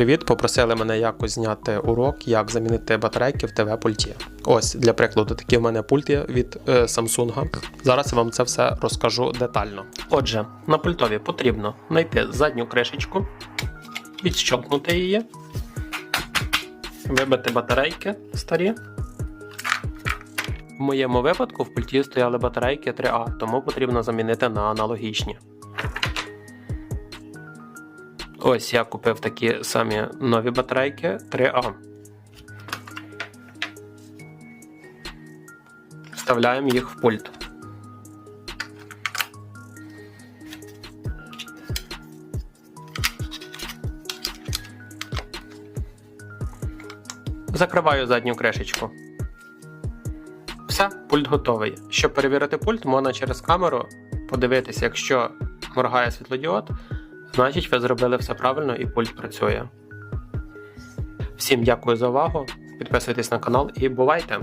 Привіт, попросили мене якось зняти урок, як замінити батарейки в ТВ-пульті. Ось для прикладу, такий в мене пульт від е, Samsung. Зараз я вам це все розкажу детально. Отже, на пультові потрібно знайти задню кришечку, відщолкнути її, вибити батарейки старі. В моєму випадку в пульті стояли батарейки 3А, тому потрібно замінити на аналогічні. Ось я купив такі самі нові батарейки 3А. Вставляємо їх в пульт. Закриваю задню кришечку. Все, пульт готовий. Щоб перевірити пульт, можна через камеру подивитися, якщо моргає світлодіод, значить ви зробили все правильно і пульт працює. Всім дякую за увагу. Підписуйтесь на канал і бувайте!